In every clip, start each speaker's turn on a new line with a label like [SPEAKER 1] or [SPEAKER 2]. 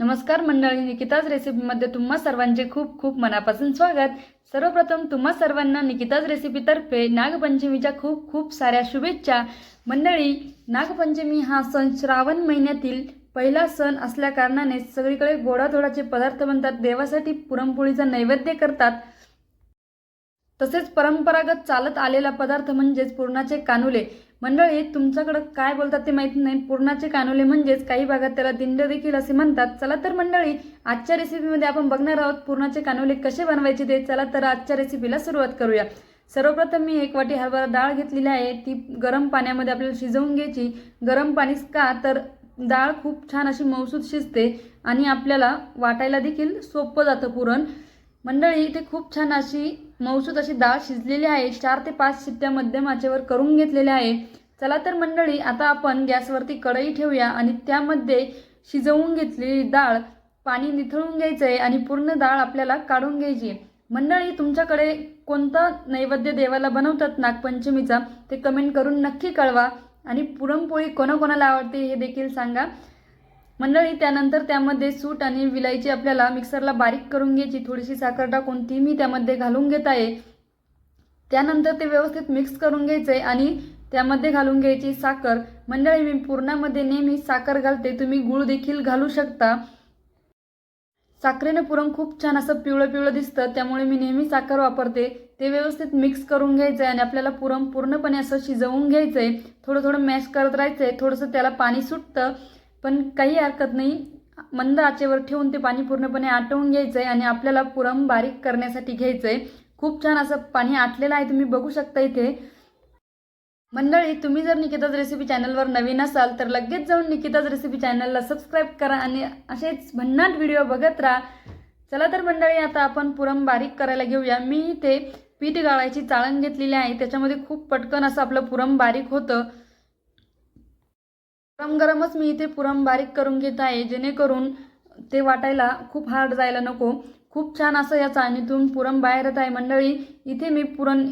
[SPEAKER 1] नमस्कार मंडळी निकिताज रेसिपीमध्ये तुम्हा सर्वांचे खूप खूप मनापासून स्वागत. सर्वप्रथम तुम्हा सर्वांना निकिताज रेसिपीतर्फे नागपंचमीच्या खूप खूप साऱ्या शुभेच्छा. मंडळी नागपंचमी हा सण श्रावण महिन्यातील पहिला सण असल्या कारणाने सगळीकडे गोडाधोडाचे पदार्थ बनतात देवासाठी पुरणपोळीचा नैवेद्य करतात. तसेच परंपरागत चालत आलेला पदार्थ म्हणजेच पुरणाचे कानुले. मंडळी तुमच्याकडं काय बोलतात ते माहीत नाही. पुरणाचे कानोले म्हणजेच काही भागात त्याला दिंड देखील असे म्हणतात. चला तर मंडळी आजच्या रेसिपीमध्ये आपण बघणार आहोत पुरणाचे कानोले कसे बनवायचे ते. चला तर आजच्या रेसिपीला सुरुवात करूया. सर्वप्रथम मी एक वाटी हरभरा डाळ घेतलेली आहे. ती गरम पाण्यामध्ये आपल्याला शिजवून घ्यायची. गरम पाणीच का? तर डाळ खूप छान अशी मौसूद शिजते आणि आपल्याला वाटायला देखील सोपं जातं पुरण. मंडळी इथे खूप छान अशी मौसूद अशी डाळ शिजलेली आहे चार ते पाच शिट्ट्या मध्यम आचेवर करून घेतलेल्या आहे. चला तर मंडळी आता आपण गॅसवरती कढई ठेवूया आणि त्यामध्ये शिजवून घेतलेली डाळ पाणी निथळून घ्यायचं आहे आणि पूर्ण डाळ आपल्याला काढून घ्यायची मंडळी तुमच्याकडे कोणता नैवेद्य देवाला बनवतात? नागपंचमीचा ते कमेंट करून नक्की कळवा. आणि पुरणपोळी कोणाकोणाला आवडते हे देखील सांगा. मंडळी त्यानंतर त्यामध्ये सूट आणि विलायची आपल्याला मिक्सरला बारीक करून घ्यायची. थोडीशी साखर टाकून ती मी त्यामध्ये घालून घेत आहे. त्यानंतर ते व्यवस्थित मिक्स करून घ्यायचं आहे आणि त्यामध्ये घालून घ्यायची साखर. मंडळी मी पूर्णामध्ये नेहमी साखर घालते. तुम्ही गूळ देखील घालू शकता. साखरेनं पुरण खूप छान असं पिवळं पिवळं दिसतं. त्यामुळे मी नेहमी साखर वापरते. ते व्यवस्थित मिक्स करून घ्यायचं आहे आणि आपल्याला पुरण पूर्णपणे असं शिजवून घ्यायचं आहे थोडं थोडं मॅश करत राहायचं आहे थोडंसं त्याला पाणी सुटतं. पण काही हरकत नाही. मंद आचेवर ठेवून ते पाणी पूर्णपणे आटवून घ्यायचं आहे आणि आपल्याला पुरम बारीक करण्यासाठी घ्यायचं आहे खूप छान असं पाणी आटलेलं आहे तुम्ही बघू शकता इथे. मंडळी तुम्ही जर निकिताज रेसिपी चॅनलवर नवीन असाल तर लगेच जाऊन निकिताज रेसिपी चॅनलला सबस्क्राईब करा आणि असेच भन्नाट व्हिडिओ बघत राहा. चला तर मंडळी आता आपण पुरम बारीक करायला घेऊया. मी इथे पीठ गाळायची चाळण घेतलेली आहे त्याच्यामध्ये खूप पटकन असं आपलं पुरम बारीक होतं. गरम गरमच मी इथे पुरण बारीक करून घेत आहे. जेणेकरून ते वाटायला खूप हार्ड जायला नको. खूप छान असं या चाळणीतून पुरण बाहेर येत आहे. मंडळी इथे मी पुरण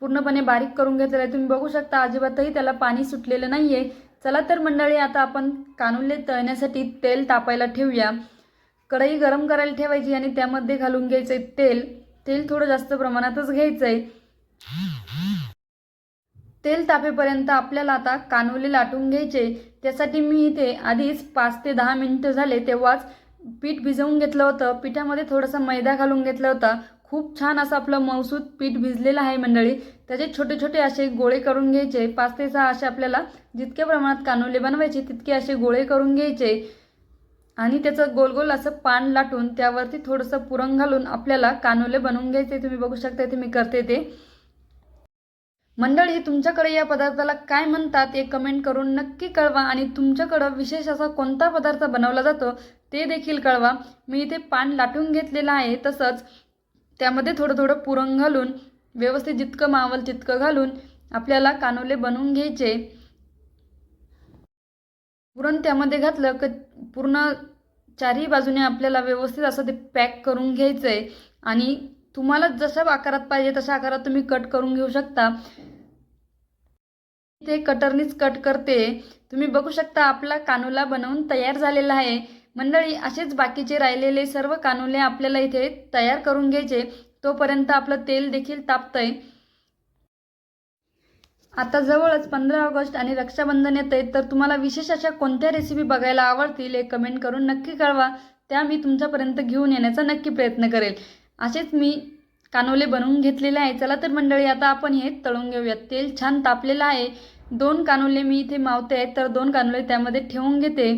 [SPEAKER 1] पूर्णपणे बारीक करून घेतलेलं आहे. तुम्ही बघू शकता अजिबातही त्याला पाणी सुटलेलं नाही आहे चला तर मंडळी आता आपण कानुले तळण्यासाठी तेल तापायला ठेवूया. कढई गरम करायला ठेवायची आणि त्यामध्ये घालून घ्यायचं आहे तेल. तेल थोडं जास्त प्रमाणातच घ्यायचं आहे तेल तापेपर्यंत आपल्याला आता कानोले लाटून घ्यायचे. त्यासाठी मी इथे आधीच पाच ते दहा मिनटं झाले तेव्हाच पीठ भिजवून घेतलं होतं. पिठामध्ये थोडासा मैदा घालून घेतला होता. खूप छान असं आपलं मौसूद पीठ भिजलेलं आहे मंडळी. त्याचे छोटे छोटे असे गोळे करून घ्यायचे. पाच ते सहा असे आपल्याला जितक्या प्रमाणात कानोले बनवायचे तितके असे गोळे करून घ्यायचे. आणि त्याचं गोल गोल असं पान लाटून त्यावरती थोडंसं पुरण घालून आपल्याला कानोले बनवून घ्यायचे. तुम्ही बघू शकता इथे मी करते ते. मंडळी तुमच्याकडे या पदार्थाला काय म्हणतात हे कमेंट करून नक्की कळवा आणि तुमच्याकडं विशेष असा कोणता पदार्थ बनवला जातो ते देखील कळवा. मी इथे पान लाटून घेतलेलं आहे तसंच त्यामध्ये थोडं थोडं पुरण घालून व्यवस्थित जितकं मावल तितकं घालून आपल्याला कानोले बनवून घ्यायचे. पुरण त्यामध्ये घातलं क पूर्ण चारही बाजूने आपल्याला व्यवस्थित असं ते पॅक करून घ्यायचं आहे आणि तुम्हाला जसं आकारात पाहिजे तशा आकारात तुम्ही कट करून घेऊ शकता. ते कटरनीच कट करते. तुम्ही बघू शकता आपला कानोला बनवून तयार झालेला आहे. मंडळी असेच बाकीचे राहिलेले सर्व कानोले आपल्याला इथे तयार करून घ्यायचे. तोपर्यंत आपलं तेल देखील तापतंय. आता जवळच पंधरा ऑगस्ट आणि रक्षाबंधन येत आहे तर तुम्हाला विशेष अशा कोणत्या रेसिपी बघायला आवडतील हे कमेंट करून नक्की कळवा. त्या मी तुमच्यापर्यंत घेऊन येण्याचा नक्की प्रयत्न करेल. असेच मी कानोले बनवून घेतलेले आहे. चला तर मंडळी आता आपण हे तळून घेऊयात. तेल छान तापलेलं आहे. दोन कानोले मी इथे मावते आहेत तर दोन कानोले त्यामध्ये ठेवून घेते.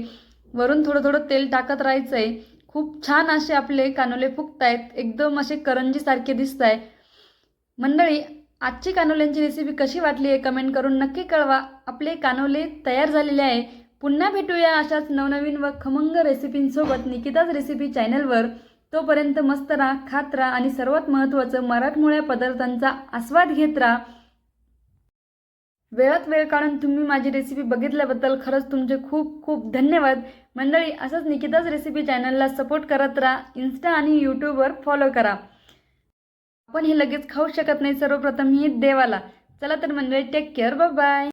[SPEAKER 1] वरून थोडं थोडं तेल टाकत राहायचं आहे खूप छान असे आपले कानोले फुगत आहेत एकदम असे करंजीसारखे दिसत आहे मंडळी आजची कानोल्यांची रेसिपी कशी वाटली आहे कमेंट करून नक्की कळवा. आपले कानोले तयार झालेले आहे. पुन्हा भेटूया अशाच नवनवीन व खमंग रेसिपींसोबत निकिताच रेसिपी चॅनलवर तोपर्यंत मस्त राहा खात राहा आणि सर्वात महत्त्वाचं मराठमोळ्या पदार्थांचा आस्वाद घेत राहा. वेळात वेळ काढून तुम्ही माझी रेसिपी बघितल्याबद्दल खरंच तुमचे खूप खूप धन्यवाद. मंडळी असंच निकिताच रेसिपी चॅनलला सपोर्ट करत राहा इन्स्टा आणि यूट्यूबवर फॉलो करा. आपण हे लगेच खाऊ शकत नाही सर्वप्रथम ही देवाला. चला तर मंडळी टेक केअर बाय